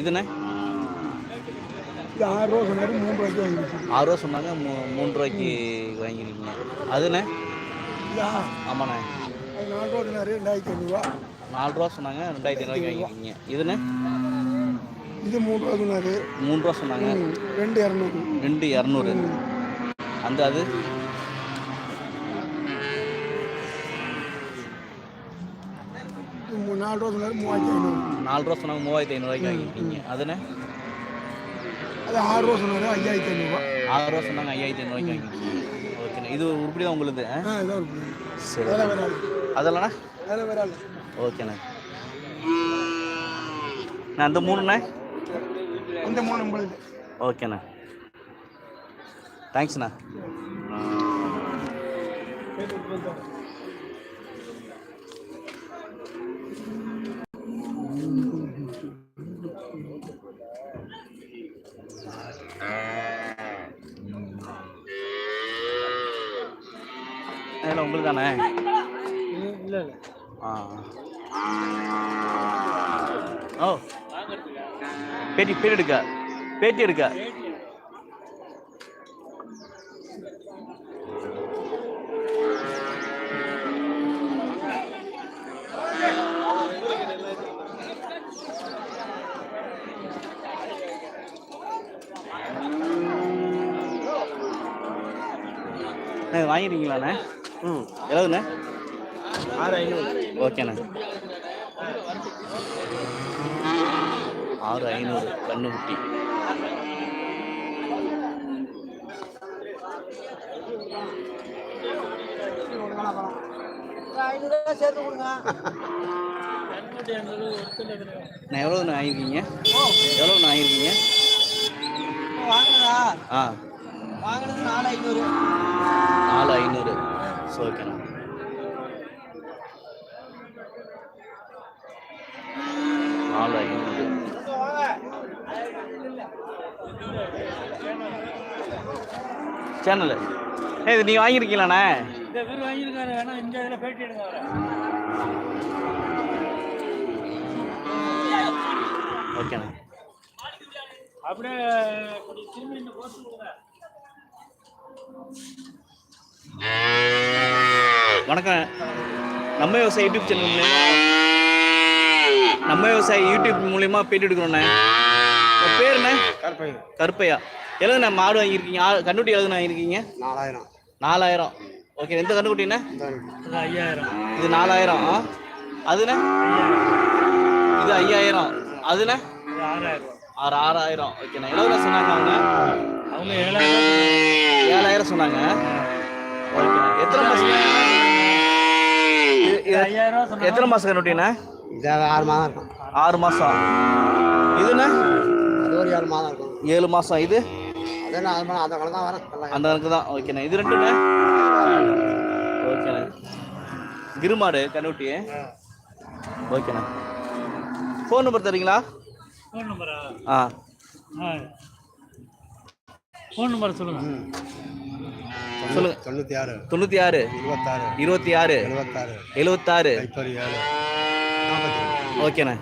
இதுண்ணே? இது ஆறு ரூபா சொன்னாரு மூணு ரூபாய்க்கு வாங்கிடுச்சு ஆறு ரூபா சொன்னாங்க மூ மூணு ரூபாய்க்கு வாங்கிருக்கீங்க. அதுண்ணே? இதா? ஆமாண்ணே. அது நாலு ரூபா சொன்னாரு ரெண்டாயிரத்தி ஐநூறுரூவா நாலு ரூபா சொன்னாங்க ரெண்டாயிரத்தி ஐநூறுவாய்க்கு வாங்கிருக்கீங்க. இதுண்ணே? இது மூணு ரூபா சொன்னாரு. மூணு ரூபா சொன்னாங்க. ரெண்டு இரநூறு. ரெண்டு இரநூறு. அந்த அது? நாலு ரூபா சொன்னாரு மூவாயிரத்தி ஐநூறு. நாலு ரூபா சொன்னாங்க மூவாயிரத்தி ஐநூறுவாய்க்கு வாங்கிருக்கீங்க அதுண்ணே? அது ஆறு ரூபா சொன்னாரு ஐயாயிரத்தி ஐநூறுரூவா ஆறு ரூபா சொன்னாங்க ஐயாயிரத்தி ஐநூறுவாய்க்கு வாங்கிருக்கீங்க ஓகேண்ணே. இது உருப்படி தான் ஒரு சரி. அதெல்லாம்ண்ணா அதெல்லாம் வேற ஓகேண்ணே. நான் அந்த மூணுண்ணே? இந்த மூணு நம்மளுது ஓகேண்ணா. தேங்க்ஸ்ண்ணா இல்லை உங்களுக்கு தானே இல்லை இல்லை. ஆ. ஓ. பேட்டி பேட்டி எடுக்க. பேட்டி எடுக்க. வாங்கிருக்கீங்களாண்ணே? ம் எவ்வளோண்ணே ஆறு ஐநூறு. ஓகேண்ணே. ஆறு ஐநூறு கண்ணுக்குட்டி. நான் எவ்வளோண்ணே வாங்கியிருக்கீங்க எவ்வளோண்ணே வாங்கியிருக்கீங்க வாங்கினதா ஆ. வாங்கினது நாலு ஐநூறு. நாலு ஐநூறு. ஸோ ஓகேண்ணா நாலு ஐநூறு சேனல் ஏ இது நீங்கள் வாங்கியிருக்கீங்களாண்ணே? இந்த பேர் வாங்கியிருக்காரு வேணா இந்த இதில் பேட்டி எடுங்க அவரை. ஓகேண்ணா அப்படியே கொஞ்சம் திரும்பி இந்த போட்டு கொடுங்க வணக்கம். நம்ம விவசாய யூடியூப் சேனல் மூலியமா நம்ம விவசாய யூடியூப் மூலியமா பேட்டி எடுக்கிறோண்ணே. பேருண்ணே கருப்பைங்க கருப்பையா. எழுதுண்ணே மாடு வாங்கியிருக்கீங்க. ஆ- கண்ணுக்குட்டி எழுதுண்ணே வாங்கியிருக்கீங்க. நாலாயிரம். நாலாயிரம். ஓகே எந்த கண்ணுக்குட்டிண்ணே ஐயாயிரம். இது நாலாயிரம். ஆ? அதுண்ணே? இது ஐயாயிரம். அதுண்ணே? ஆறாயிரம். ஆறு ஆறாயிரம். ஓகேண்ணே. எவ்வளோ சொன்னாங்க அவங்க? அவங்க ஏழாயிரம். ஏழாயிரம் சொன்னாங்க. எத்தனை ரூபா எத்தனை மாதம் கண்ணுட்டிண்ணே இது ஆறு மாதம் இருக்கும். ஆறு மாதம் இதுண்ணே அது ஒரு ஏழு மாதம் இருக்கும். ஏழு மாதம் இது? அதே நான் அது அந்த கணக்கு தான் வரேன் அந்த கணக்கு தான். ஓகேண்ணே இது ரெண்டுண்ணே? ஓகேண்ணே கிருமாடு கண்ணுட்டி ஓகேண்ணே ஃபோன் நம்பர் தரீங்களா? ஃபோன் நம்பரா ஆ? ஃபோன் நம்பர் சொல்லுங்க. சொல்லுங்க தொண்ணூற்றி ஆறு. தொண்ணூற்றி ஆறு. இருபத்தாறு. இருபத்தி ஆறு. எழுபத்தாறு. எழுபத்தாறு. ஏழு. ஓகேண்ணே.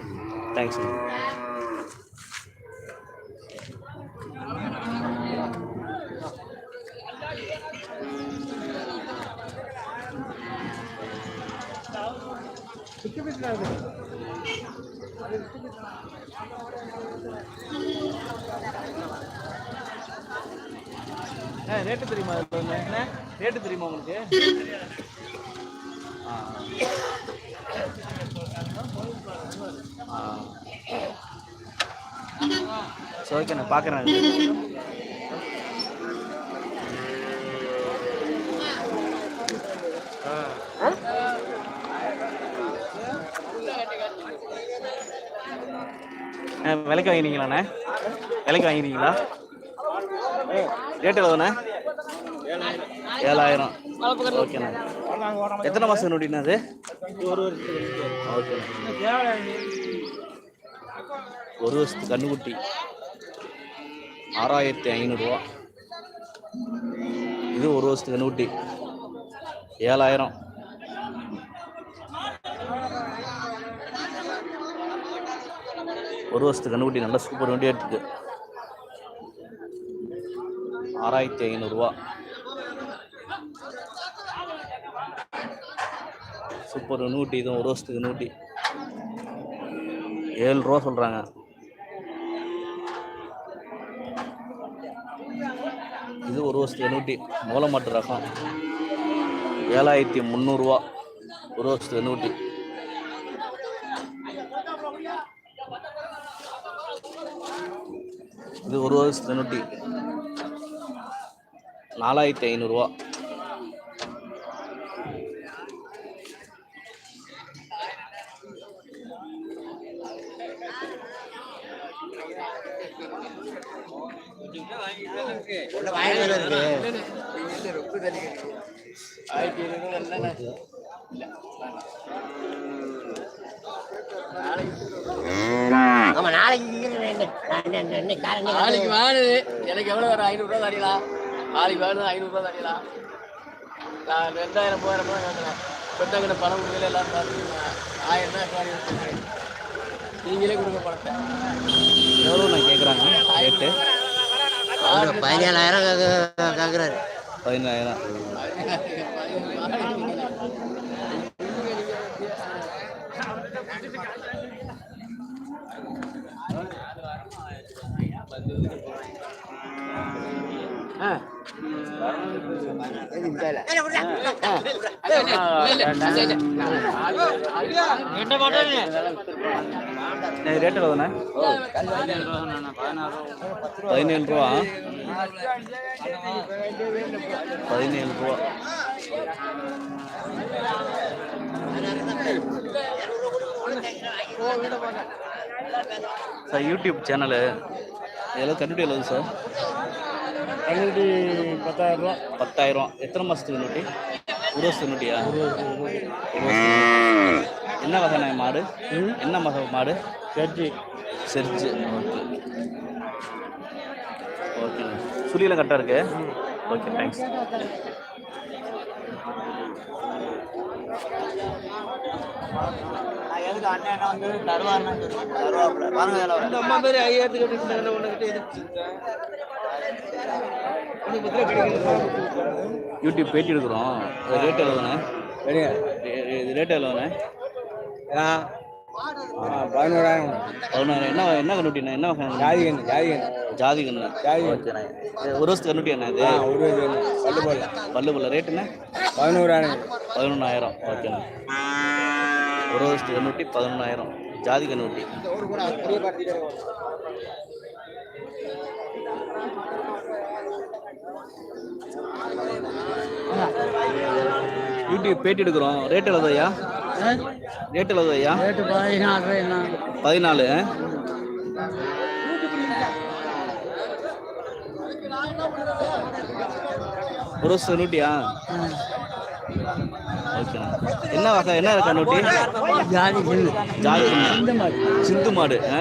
தேங்க்ஸ் ரேட்டு தெரியுமா என்ன? ரேட்டு தெரியுமா உங்களுக்கு? சரி ஓகே நான் பார்க்குறேன் விலைக்கு வாங்கினீங்களாண்ணே? விலைக்கு வாங்கினீங்களா? ரேட் எவ்வளோண்ணே ஏழாயிரம். ஓகேண்ணா எத்தனை மாதம் நோட்டினா அது? ஒரு ஓகேண்ணே ஒரு வருஷத்து கண்ணுக்குட்டி. ஆறாயிரத்தி ஐநூறுரூவா இது ஒரு வருஷத்து கண்ணுக்குட்டி. ஏழாயிரம். ஒரு வருஷத்துக்கு கண்ணுக்குட்டி. நல்ல சூப்பர் வண்டியாக இருக்குது ஆறாயிரத்தி ஐநூறுரூவா சூப்பர் நூட்டி இதுவும் ஒரு வருஷத்துக்கு நூட்டி. ஏழு ரூபா சொல்கிறாங்க இது ஒரு வருஷத்துக்கு நூட்டி. மூலமாட்டு ரகம். ஏழாயிரத்தி முந்நூறுரூவா ஒரு வருஷத்துக்கு நூட்டி. இது ஒரு வருஷத்துக்கு நூட்டி. நாலாயிரத்தி ஐநூறுரூவா ஆமா நாளைக்கு நாளைக்கு வேணுது எனக்கு எவ்வளோ வரும்? ஐநூறுரூவா தரீங்களா? நாளைக்கு வேணும் ஐநூறுரூவா தரீங்களா? நான் ரெண்டாயிரம் மூவாயிரம் ரூபாய் கேட்குறேன். பெற்றங்கிட்ட பணம் கொடுக்கல எல்லாரும் பார்த்து ஆயிரம் வச்சுருக்கேன் நீங்களே கொடுங்க பணத்தை. எவ்வளோ நான் கேட்குறாங்க? ரேட்டு பதினேழாயிரம் கேக்கு- கேக்குறாரு பதினாயிரம் ரேட் எவ்வளோண்ணே பதினேழு ரூபா பதினேழு ரூபா சார் யூடியூப் சேனலு எல்லாம் கண்டுபிடி எழுது சார் கண்ணுக்குட்டி பத்தாயிரம் ரூபா. பத்தாயிரம். எத்தனை மாதத்துக்கு நூட்டி? ஒரு வருஷத்துக்கு நூட்டியா. என்ன வகைண்ணே மாடு? என்ன வகை மாடு? சர்ஜி. செர்ஜு. ஓகே. ஓகேண்ணே சுழியெல்லாம் கரெக்டாக இருக்கு? ஓகே தேங்க்ஸ் இந்த அம்மா பேர் ஐயாயிரத்துக்கு யூடியூப் பேட்டி எடுக்கிறோம். ரேட் எவ்வளோண்ணே இது ரேட் எவ்வளோண்ணே பதினோராயிரம். பதினாறு என்ன என்ன என்ன ஜாதி கண்ணு ஜாதி கண்ணு. ஜாதி கண்ணு? ஜாதி ஓகேண்ணே ஒரு வருஷத்துக்கு கண்ணுட்டி என்ன இது? ஒரு பல்லு போடல. பல்லு பல்ல ரேட்டுண்ணே பதினோராயிரம். பதினொன்றாயிரம் ஓகேண்ணே ஒரு வருஷத்துக்கு கண்ணுட்டி பதினொன்றாயிரம் ஜாதி கண்ணுட்டி. யூடியூப் பேட்டி எடுக்கிறோம். ரேட் எவ்வளோ ஐயா? ரேட் எவ்வளோ ஐயா? ரேட்டு என்ன? பதினாலு. ஒரு வருஷம் நூட்டியா? ஓகேண்ணா என்ன வகை என்ன இருக்கா நூட்டி? ஜாதி கண்ணு ஜாதி சிந்து மாடு ஆ?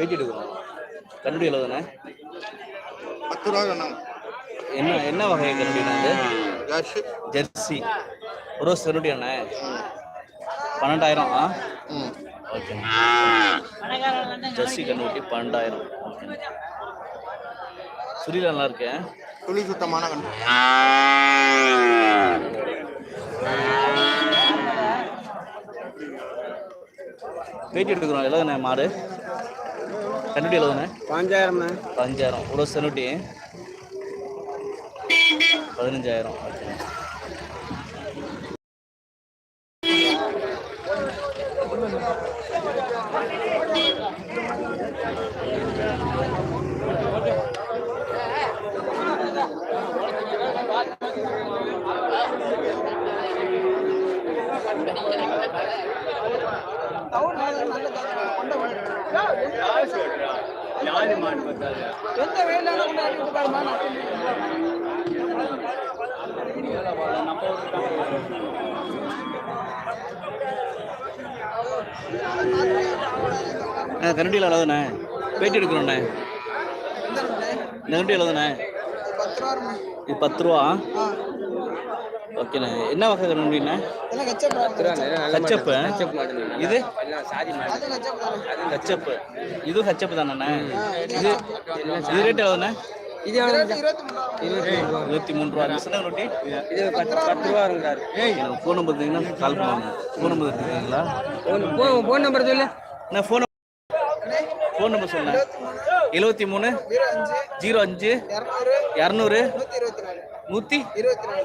பேட்டி எடுக்கிறோம் கண்ணுடி எழுதுனே. பத்து ரூபா என்ன என்ன வகை கண்ணுடினா இது ஜர்சி. ஜெர்சி. ஒரு கண்ணுடி அண்ணே பன்னெண்டாயிரம். ஆ? ம். ஓகே. ஜெர்சி கண்ணுட்டி பன்னெண்டாயிரம். சுரியில் நல்லா இருக்கேன் துளி சுத்தமான கண்டு பேட்டி எடுக்கிறோம் எழுதுனே மாடு. கண்ணுட்டி எழுதுனே? பாஞ்சாயிரம். பதினஞ்சாயிரம் ஒரு கண்ணுட்டி பதினஞ்சாயிரம். ஓகே ஆ கரண்டியில் அளவுண்ணே பேட்டி எடுக்கிறோண்ணே இந்த கரண்டி அளவுண்ணே இது பத்து ரூபா? ஓகேண்ணே. என்ன வகை கரண்டிண்ணே? ஹச்சப்பு இது? ஹச்சப்பு இது ஹச்சப்பு தானண்ணே? இது இது ரேட் எவ்வளோண்ணே? இருபத்தி மூணு ரூபா. ரொட்டி இது பத்து பத்து ரூபா இருக்கிறாரு எனக்கு ஃபோன் நம்பர் தந்தீங்கன்னா கால் பண்ணுவாங்க ஃபோன் நம்பர் எடுத்துக்கிறீங்களா ஃபோன் ஃபோன் நம்பர் சொல்லு. நான் ஃபோன் ஃபோன் நம்பர் சொன்னேன் எழுபத்தி மூணு. ஜீரோ அஞ்சு இரநூறு நூற்றி ஓகே நூற்றி இருபத்தி நாலு.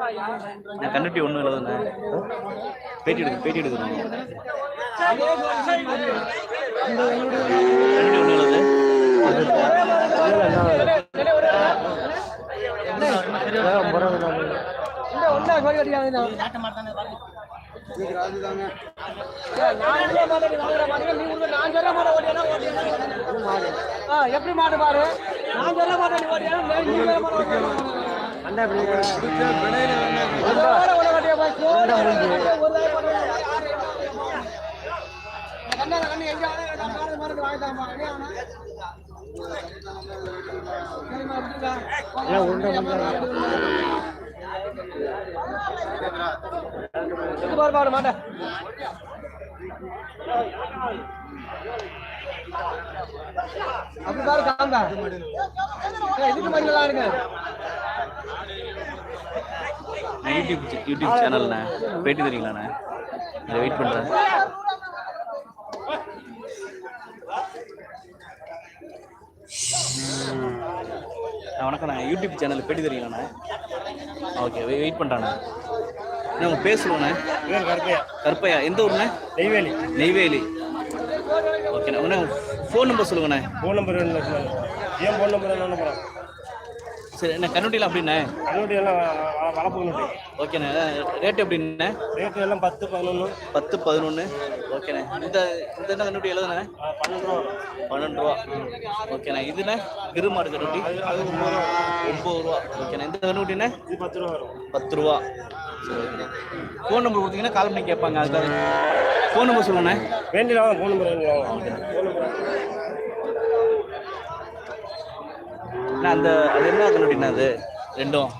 நான் கண்டுட்டி ஒன்றும் பேட்டி எடுக்க பேட்டி எடுக்கணும் ஒன்றும் எப்படி மாட்டு பாரு? நான் சொல்ல மாட்டேன் பாரு பாரு மாட்டேன் அப்படி பாரு காந்தா இதுக்கு மாதிரி நல்லா இருக்கு? நான் யூடியூப் யூடியூப் சேனல்ண்ணே பேட்டி தெரியுங்களாண்ணே அதை வெயிட் பண்ணுறேன் வணக்கம் நான் யூடியூப் சேனல் பேட்டி தெரியுங்களாண்ணே ஓகே வெயிட் பண்ணுறாண்ணே அண்ணே உங்கள் பேர் சொல்லுங்கண்ணே. கருப்பையா. எந்த ஊர்ண்ணே? நெய்வேலி. நெய்வேலி. ஓகேண்ணே உடனே ஃபோன் நம்பர் சொல்லுங்கண்ணே. ஃபோன் நம்பர் ஏன் ஃபோன் நம்பர் என்ன நம்பர் சரி என்ன கண்ணுட்டியில் அப்படிண்ணே கல்லூரி எல்லாம் வளர்ப்பு கல்லூரி ஓகேண்ணே ரேட் எப்படிண்ணே ரேட்டு எல்லாம் பத்து பதினொன்று பத்து பதினொன்று ஓகேண்ணே இந்த இந்த என்ன கண்ணுட்டி எழுதுண்ணே பன்னெண்டு ரூபா. பன்னெண்டு ரூபா. ஓகேண்ணே இதுண்ணே கிருமாடு கண்ணுட்டி. அது ஒம்பது ரூபா. ஓகேண்ணே இந்த கண்ணுட்டிண்ணே இது பத்து ரூபா வரும். பத்து ரூபா. சரி ஓகேண்ணே ஃபோன் நம்பர் கொடுத்தீங்கன்னா கால் பண்ணி கேட்பாங்க அதுக்காக. ஃபோன் நம்பர் சொல்லுங்கண்ணே வேண்டிய ஃபோன் நம்பர் ஃபோன் நம்பர் அண்ணா அந்த அது என்ன கண்ணுட்டிண்ணே அது? ரெண்டும்.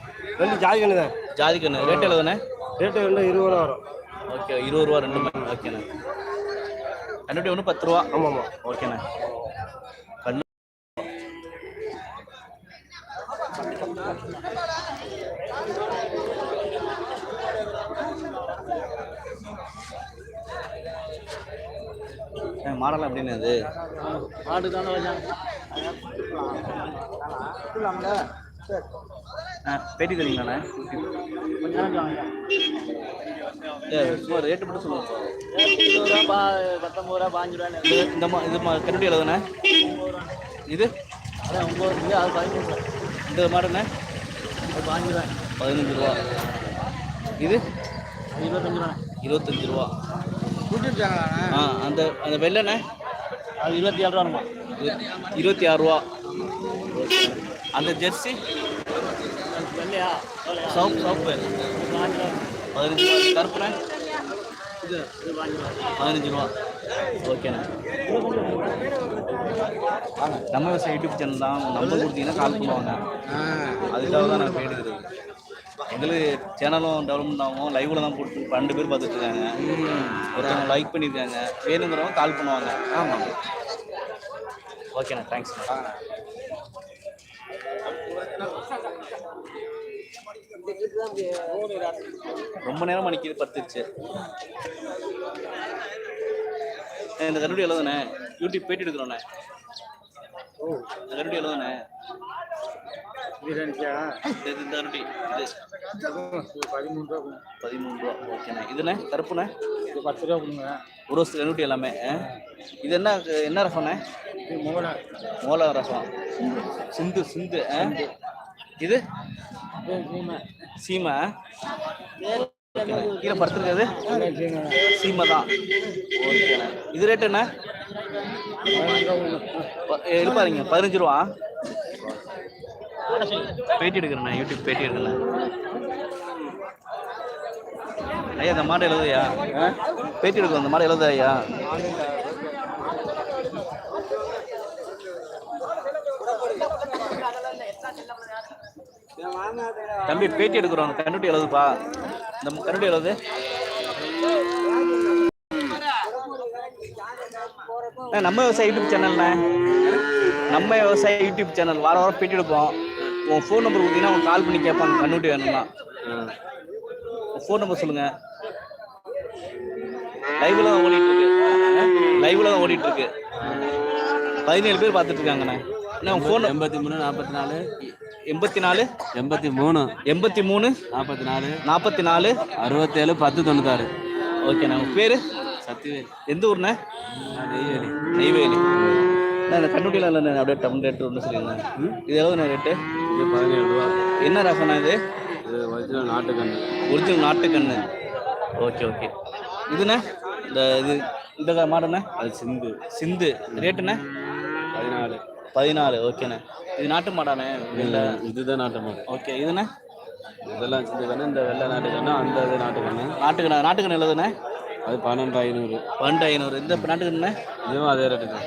ரெண்டு ஜாதி கண்ணு தான். ஜாதி கண்ணு. ரேட் எழுதுண்ணே ரேட்டு ரெண்டு இருபது ரூபா வரும். ஓகே இருபது ரூபா ரெண்டுமே ஓகேண்ணே. கண்ணுட்டி ஒன்று பத்து ரூபா? ஆமாம் ஆமாம் ஓகேண்ணே. கண்ணு. மாடலாம் எப்படின்னு அது மாடு தானே வச்சாங்க ஆ பேட்டி சும்மா ரேட்டு மட்டும் சொல்லுங்க இருபது ரூபா பா- பத்தொன்பது ரூபா பாஞ்சு ரூபா இது இந்த இது மா கண்ணுட்டி எழுதுண்ணே இது அதான் ஒம்பது இருக்கு அது பதினஞ்சு ரூபா இந்த மாடுண்ணே அது பாஞ்சு ரூபா பதினஞ்சு ரூபா இது அது இருபத்தஞ்சு ரூபா இருபத்தஞ்சு ரூபா ஆ அந்த அந்த வெள்ளைண்ணே அது இருபத்தி ஏழு ரூபாமா இரு- இருபத்தி ஆறு ரூபா. அந்த ஜெர்சி? வெள்ளையா சவுப் சவுப்பு பதினஞ்சு ரூபா. கருப்புண்ணே பதினஞ்சு ரூபா. ஓகேண்ணே. நம்ம யூடியூப் சேனல் தான். நம்பர் கொடுத்தீங்கன்னா கால் பண்ணுவாங்க அதுக்காக தான் நான் எடுக்கிறது எங்களுக்கு சேனலும் டெவலப்மெண்ட் ஆகும். லைவ்ல தான் போட்டு பன்னெண்டு பேர் பார்த்துட்டு இருக்காங்க. ஒருத்தவங்க லைக் பண்ணியிருக்காங்க. வேணுங்கிறவங்க கால் பண்ணுவாங்க. ஆமாம். ஓகேண்ணா தேங்க்ஸ் ரொம்ப நேரம் நிற்கிது பத்துச்சு இந்த கருடி எழுதுனே யூடியூப் பேட்டி எடுக்கிறோண்ணே இந்த கருடி எழுதுனே பதிமூணு ரூபா ஓகேண்ணே. இதுண்ணே கருப்புண்ணே? பத்து ரூபா கொடுங்க. ஒரு வருஷத்துக்கு கண்ணுட்டி எல்லாமே? இது என்ன என்ன ரசம்ண்ணே? மோள ரசம். சிந்து சிந்து? இது? சீமை. கீழே படுத்துருக்காது சீமை தான். இது ரேட்டு என்ன? எடுப்பாருங்க பதினஞ்சு ரூபா. பேட்டி எடுக்கிறேண்ணே. யூடியூப் பேட்டி எடுக்கிறேன் ஐயா இந்த மாடு எழுதுயா பேட்டி எடுக்கும் அந்த மாடு எழுது தம்பி பேட்டி எடுக்கிறோம். கண்ணுட்டி எழுதுப்பா இந்த கண்ணுட்டி எழுது. அண்ணா, நம்ம விவசாய யூடியூப் சேனல்ண்ணே நம்ம விவசாய யூடியூப் சேனல் வார வாரம் பேட்டி எடுப்போம். உன் ஃபோன் நம்பர் கொடுத்தீங்கன்னா உன் கால் பண்ணி கேட்பான். கண்ணுட்டி வேணும்னா. ஃபோன் நம்பர் சொல்லுங்க. லைவ்ல தான் ஓடிட்டு இருக்கு. லைவ்ல தான் ஓடிட்டு இருக்கு. பதினேழு பேர் பார்த்துட்டு இருக்காங்கண்ணே. அண்ணா உங்க ஃபோன் எண்பத்தி மூணு நாற்பத்தி நாலு. எண்பத்தி நாலு? எண்பத்தி மூணு. எண்பத்தி மூணு? நாற்பத்தி நாலு. நாற்பத்தி நாலு? அறுபத்தேழு பத்து தொண்ணூத்தாறு. ஓகேண்ணா உங்க பேரு? சத்திவேல் எந்த ஊர்ண்ணே? நெய்வேலி. நெய்வேலி. அண்ணா, இந்த கண்ணுட்டியில் இல்லை அப்படியே டபுள் ரேட்டு ஒன்று சொல்லிருங்க இது எவ்வளோண்ணே ரேட்டு இது பதினேழு ரூபா. என்ன ரசம்ண்ணா இது? இது ஒரிஜினல் நாட்டுக்கண்ணு. ஒரிஜினல் நாட்டுக்கண்ணு. ஓகே ஓகே இதுண்ணே? இந்த இது இந்த மாடுண்ணே? அது சிந்து. சிந்து. ரேட்டுண்ணே பதினாலு ஓகேண்ணே. இது நாட்டு மாடாண்ணே இல்லை இதுதான் நாட்டு மாடு. ஓகே இதுண்ணே? இதெல்லாம் கண்ணு இந்த வெள்ளை நாட்டுக்கண்ணு அந்த இது நாட்டுக்கண்ணு நாட்டுக்கண்ணு நாட்டுக்கண்ணு எழுதுண்ணே அது பன்னெண்டு ஐநூறு. பன்னெண்டு ஐநூறு. இந்த நாட்டுக்கண்ணே இதுவும் அதே ரேட்டு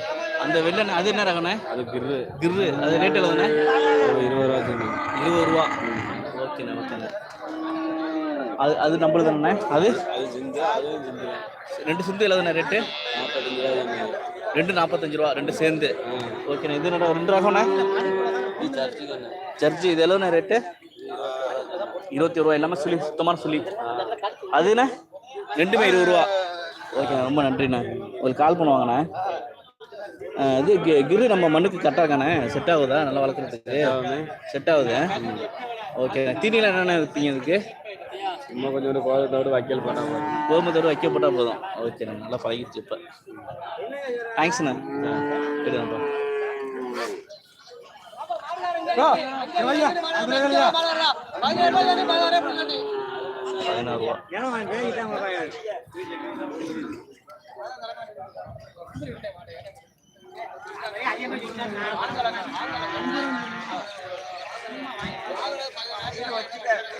அந்த வெள்ளை அது என்ன ரகண்ணே அது கிரு கிர்ரு. அது ரேட் எழுதுண்ணே இருபது ரூபா இருபது ரூபா. ஓகேண்ணே ஓகேண்ணே. அது அது நம்மளுது தானே அது? அது சிந்து அதுவும் சிந்து ரெண்டு சிந்து எழுதுண்ணே ரேட்டு நாற்பத்தஞ்சு ரூபா ரெண்டு நாற்பத்தஞ்சு ரூபா ரெண்டு சேர்ந்து. ஓகேண்ணே இது என்னடா ரெண்டு ரகம்ண்ணே சர்ஜி இது எவ்வளோண்ணே ரேட்டு இருபத்தி ரூபா எல்லாமே சொல்லி சுத்தமான சொல்லி. அதுண்ணே ரெண்டுமே இருபது ரூபா. ஓகேண்ணா ரொம்ப நன்றிண்ணே. உங்களுக்கு கால் பண்ணுவாங்கண்ணே. இது கிரு நம்ம மண்ணுக்கு கரெக்டாக செட் ஆகுதா? நல்லா வளர்க்குறதுக்கு. செட் ஆகுது. ஓகே தீனியில் என்னென்ன வைப்பீங்க இதுக்கு? சும்மா கொஞ்சம் கோதத்தோடு வைக்கல் பண்ண போதும் கோதுமை வைக்கப்பட்டா போதும். ஓகேண்ணே நல்லா பழகிடுச்சு இப்போ. தேங்க்ஸ்ண்ணே பதினாறு ரூபா.